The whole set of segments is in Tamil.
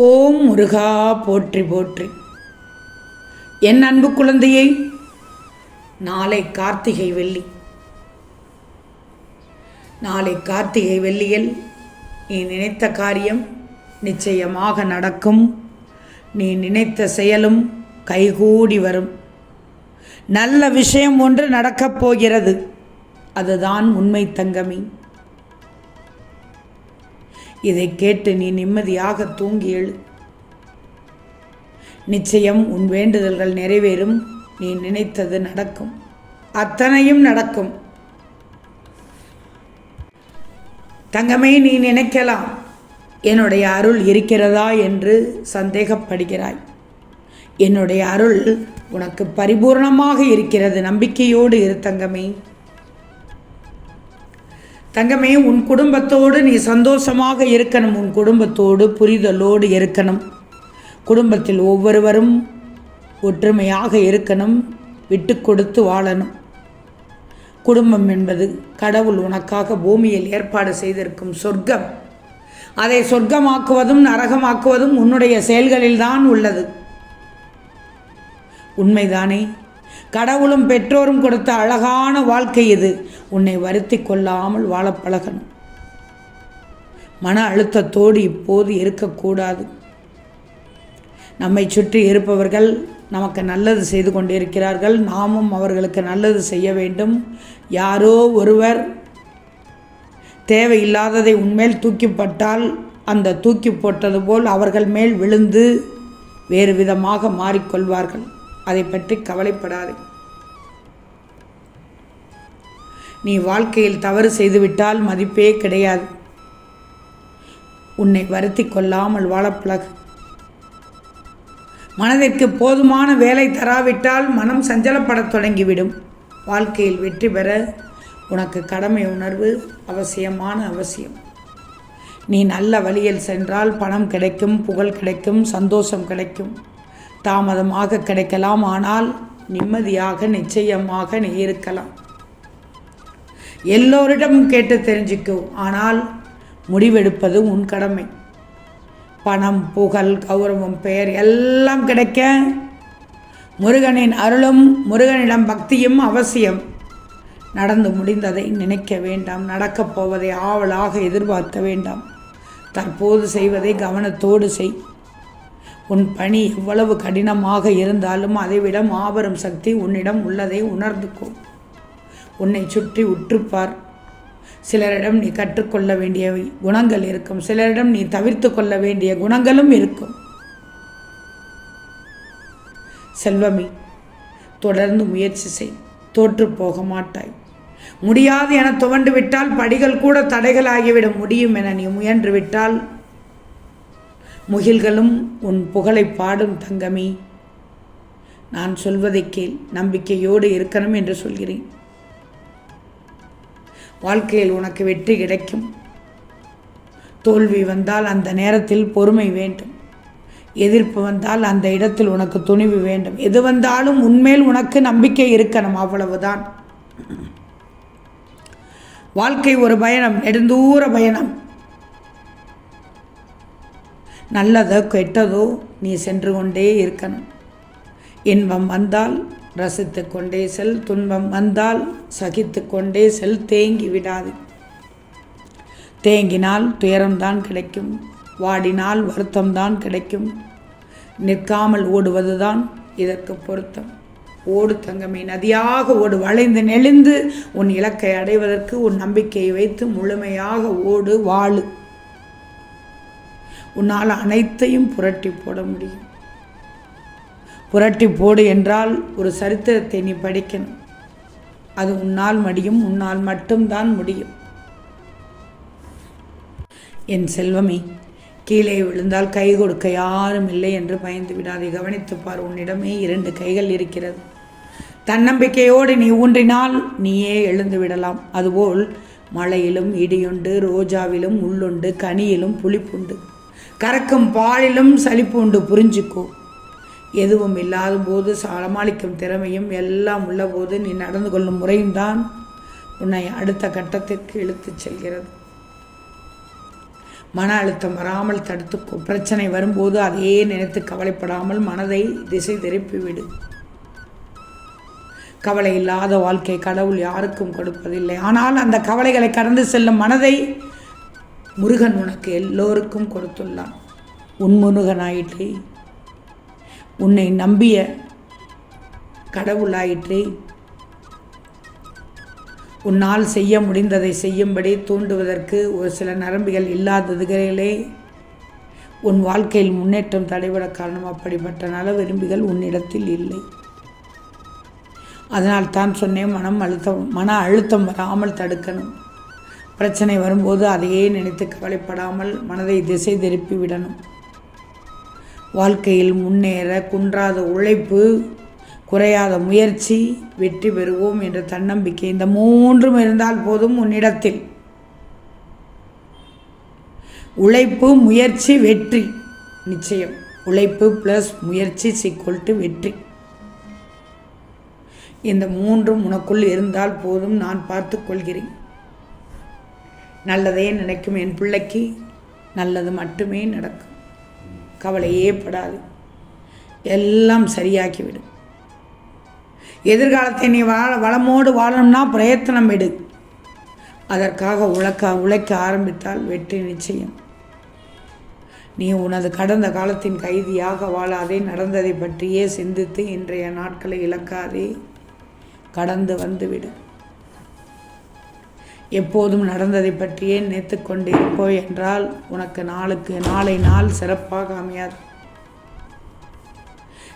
ஓம் முருகா போற்றி போற்றி. என் அன்பு குழந்தையை நாளை கார்த்திகை வெள்ளி. நாளை கார்த்திகை வெள்ளியில் நீ நினைத்த காரியம் நிச்சயமாக நடக்கும். நீ நினைத்த செயலும் கைகூடி வரும். நல்ல விஷயம் ஒன்று நடக்கப் போகிறது. அதுதான் உண்மை தங்கமி. இதை கேட்டு நீ நிம்மதியாக தூங்கி எழு. நிச்சயம் உன் வேண்டுதல்கள் நிறைவேறும். நீ நினைத்தது நடக்கும். அத்தனையும் நடக்கும். தங்கமே நீ நினைக்கலாம். என்னுடைய அருள் இருக்கிறதா என்று சந்தேகப்படுகிறாய். என்னுடைய அருள் உனக்கு பரிபூர்ணமாக இருக்கிறது. நம்பிக்கையோடு இரு தங்கமே. தங்கமே உன் குடும்பத்தோடு நீ சந்தோஷமாக இருக்கணும். உன் குடும்பத்தோடு புரிதலோடு இருக்கணும். குடும்பத்தில் ஒவ்வொருவரும் ஒற்றுமையாக இருக்கணும். விட்டு கொடுத்து வாழணும். குடும்பம் என்பது கடவுள் உனக்காக பூமியில் ஏற்பாடு செய்திருக்கும் சொர்க்கம். அதை சொர்க்கமாக்குவதும் நரகமாக்குவதும் உன்னுடைய செயல்களில்தான் உள்ளது. உண்மைதானே? கடவுளும் பெற்றோரும் கொடுத்த அழகான வாழ்க்கை இது. உன்னை வருத்தி கொள்ளாமல் வாழப்பழகணும் மன அழுத்தத்தோடு இப்போது இருக்கக்கூடாது. நம்மை சுற்றி இருப்பவர்கள் நமக்கு நல்லது செய்து கொண்டிருக்கிறார்கள். நாமும் அவர்களுக்கு நல்லது செய்ய வேண்டும். யாரோ ஒருவர் தேவையில்லாததை உன்மேல் தூக்கிப்பட்டால் அந்த தூக்கி போட்டது போல் அவர்கள் மேல் விழுந்து வேறு விதமாக மாறிக்கொள்வார்கள். அதை பற்றி கவலைப்படாது. நீ வாழ்க்கையில் தவறு செய்துவிட்டால் மதிப்பே கிடையாது. உன்னை வருத்தி கொள்ளாமல் வாழப்பழகு. மனதிற்கு போதுமான வேலை தராவிட்டால் மனம் சஞ்சலப்படத் தொடங்கிவிடும். வாழ்க்கையில் வெற்றி பெற உனக்கு கடமை உணர்வு அவசியமான அவசியம். நீ நல்ல வழியில் சென்றால் பணம் கிடைக்கும் புகழ் கிடைக்கும் சந்தோஷம் கிடைக்கும். தாமதமாக கிடைக்கலாம் ஆனால் நிம்மதியாக நிச்சயமாக நீ இருக்கலாம் எல்லோரிடமும் கேட்டு தெரிஞ்சுக்கோ ஆனால் முடிவெடுப்பது உன் கடமை. பணம் புகழ் கௌரவம் பெயர் எல்லாம் கிடைக்க முருகனின் அருளும் முருகனிடம் பக்தியும் அவசியம். நடந்து முடிந்ததை நினைக்க வேண்டாம் நடக்கப் போவதை ஆவலாக எதிர்பார்க்க வேண்டாம். தற்போது செய்வதை கவனத்தோடு செய். உன் பணி எவ்வளவு கடினமாக இருந்தாலும் அதைவிட மாபெரும் சக்தி உன்னிடம் உள்ளதை உணர்ந்துக்கோ. உன்னை சுற்றி உற்றுப்பார். சிலரிடம் நீ கற்றுக்கொள்ள வேண்டிய குணங்கள் இருக்கும். சிலரிடம் நீ தவிர்த்து கொள்ள வேண்டிய குணங்களும் இருக்கும். செல்வமே தொடர்ந்து முயற்சி செய். தோற்று போக மாட்டாய். முடியாது என துவண்டு விட்டால் படிகள் கூட தடைகளாகிவிட முடியும் என நீ முயன்று விட்டால் முகில்களும் உன் புகழை பாடும் தங்கமே. நான் சொல்வதை கேள் நம்பிக்கையோடு இருக்கணும் என்று சொல்கிறேன். வாழ்க்கையில் உனக்கு வெற்றி கிடைக்கும். தோல்வி வந்தால் அந்த நேரத்தில் பொறுமை வேண்டும். எதிர்ப்பு வந்தால் அந்த இடத்தில் உனக்கு துணிவு வேண்டும். எது வந்தாலும் உன்மேல் உனக்கு நம்பிக்கை இருக்கணும் அவ்வளவுதான். வாழ்க்கை ஒரு பயணம் நெடுந்தூர பயணம். நல்லதோ கெட்டதோ நீ சென்று கொண்டே இருக்கணும். இன்பம் வந்தால் ரசித்து கொண்டே செல் துன்பம் வந்தால் சகித்து கொண்டே செல் தேங்கி விடாது. தேங்கினால் துயரம்தான் கிடைக்கும் வாடினால் வருத்தம்தான் கிடைக்கும். நிற்காமல் ஓடுவதுதான் இதற்கு பொருத்தம். ஓடு தங்கமே நதியாக ஓடு வளைந்து நெளிந்து உன் இலக்கை அடைவதற்கு உன் நம்பிக்கையை வைத்து முழுமையாக ஓடு வாழு. உன்னால் அனைத்தையும் புரட்டி போட முடியும். புரட்டி போடு என்றால் ஒரு சரித்திரத்தை நீ படிக்கணும். அது உன்னால் முடியும் உன்னால் மட்டும்தான் முடியும். என் செல்வமே கீழே விழுந்தால் கை கொடுக்க யாரும் இல்லை என்று பயந்து விடாதே. கவனித்துப்பார் உன்னிடமே இரண்டு கைகள் இருக்கிறது. தன்னம்பிக்கையோடு நீ ஊன்றினால் நீயே எழுந்து விடலாம். அதுபோல் மழையிலும் இடியுண்டு ரோஜாவிலும் உள்ளுண்டு கனியிலும் புளிப்புண்டு. கறக்கும் பாலிலும் சலிப்பு உண்டு புரிஞ்சுக்கோ. எதுவும் இல்லாத போது சமாளிக்கும் திறமையும் எல்லாம் உள்ள போது நீ நடந்து கொள்ளும் முறையும் தான் உன்னை அடுத்த கட்டத்திற்கு இழுத்துச் செல்கிறது. மன அழுத்தம் வராமல் தடுத்துக்கோ. பிரச்சனை வரும்போது அதையே நினைத்து கவலைப்படாமல் மனதை திசை திருப்பிவிடு கவலை இல்லாத வாழ்க்கை கடவுள் யாருக்கும் கொடுப்பதில்லை. ஆனால் அந்த கவலைகளை கடந்து செல்லும் மனதை முருகன் உனக்கு எல்லோருக்கும் கொடுத்துள்ளான். உன் முருகனாயிற்றே. உன்னை நம்பிய கடவுளாயிற்றே. உன்னால் செய்ய முடிந்ததை செய்யும்படி தூண்டுவதற்கு ஒரு சில நரம்புகள் இல்லாததுகளே உன் வாழ்க்கையில் முன்னேற்றம் தடைபட காரணம். அப்படிப்பட்ட நல விரும்பிகள் உன்னிடத்தில் இல்லை. அதனால் தான் சொன்னேன் மனம் அழுத்தம் மன அழுத்தம் வராமல் தடுக்கணும். பிரச்சனை வரும்போது அதையே நினைத்து கவலைப்படாமல் மனதை திசை திருப்பி விடணும். வாழ்க்கையில் முன்னேற குன்றாத உழைப்பு குறையாத முயற்சி வெற்றி பெறுவோம் என்ற தன்னம்பிக்கை இந்த மூன்றும் இருந்தால் போதும் உன்னிடத்தில். உழைப்பு முயற்சி வெற்றி. நிச்சயம். உழைப்பு ப்ளஸ் முயற்சி சிக்கொல்ட்டு வெற்றி. இந்த மூன்றும் உனக்குள் இருந்தால் போதும் நான் பார்த்து கொள்கிறேன். நல்லதே நினைக்கும் என் பிள்ளைக்கு நல்லது மட்டுமே நடக்கும். கவலையே படாது. எல்லாம் சரியாக்கிவிடும். எதிர்காலத்தை நீ வாழ வளமோடு வாழணும்னா பிரயத்தனம் எடு அதற்காக உழைக்க உழைக்க ஆரம்பித்தால் வெற்றி நிச்சயம். நீ உனது கடந்த காலத்தின் கைதியாக வாழாதே. நடந்ததை பற்றியே சிந்தித்து இன்றைய நாட்களை இழக்காதே. கடந்து வந்துவிடும் எப்போதும் நடந்ததை பற்றியே நினைத்து கொண்டு இருப்போய் என்றால் உனக்கு நாளுக்கு நாளை நாள் சிறப்பாக அமையாது.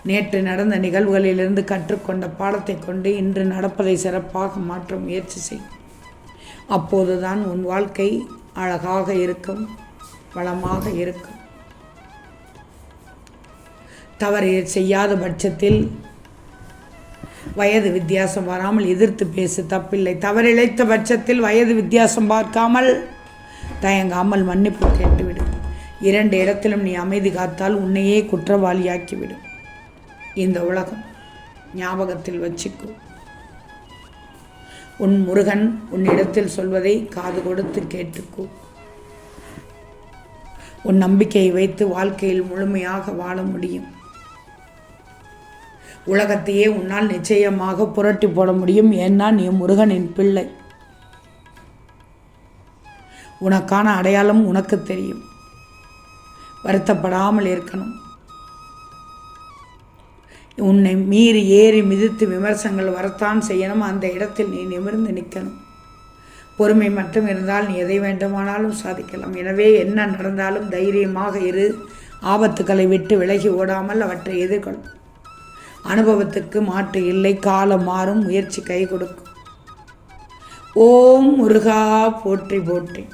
நேற்று நடந்த நிகழ்வுகளிலிருந்து கற்றுக்கொண்ட பாடத்தை கொண்டு இன்று நடப்பதை சிறப்பாக மாற்ற முயற்சி செய். அப்போதுதான் உன் வாழ்க்கை அழகாக இருக்கும் வளமாக இருக்கும். தவறு செய்யாத பட்சத்தில் வயது வித்தியாசம் வராமல் எதிர்த்து பேசு தப்பில்லை. தவறிழைத்த பட்சத்தில் வயது வித்தியாசம் பார்க்காமல் தயங்காமல் மன்னிப்பு கேட்டுவிடு. இரண்டு இடத்திலும் நீ அமைதி காத்தால் உன்னையே குற்றவாளியாக்கிவிடும். இந்த உலகம் ஞாபகத்தில் வச்சுக்கோ. உன் முருகன் உன்னிடத்தில் சொல்வதை காது கொடுத்து கேட்டுக்கோ. உன் நம்பிக்கையை வைத்து வாழ்க்கையில் முழுமையாக வாழ முடியும். உலகத்தையே உன்னால் நிச்சயமாக புரட்டி போட முடியும். ஏன்னா நீ முருகனின் பிள்ளை. உனக்கான அடையாளம் உனக்கு தெரியும். வருத்தப்படாமல் இருக்கணும். உன்னை மீறி ஏறி மிதித்து விமர்சனங்கள் வரத்தான் செய்யணும். அந்த இடத்தில் நீ நிமிர்ந்து நிற்கணும். பொறுமை மட்டும் இருந்தால் நீ எதை வேண்டுமானாலும் சாதிக்கலாம். எனவே என்ன நடந்தாலும் தைரியமாக இரு. ஆபத்துக்களை விட்டு விலகி ஓடாமல் அவற்றை எதிர்கொள்ளும் அனுபவத்துக்கு மாற்று இல்லை. காலம் மாறும் முயற்சி கை கொடுக்கும். ஓம் முருகா போற்றி போற்றி.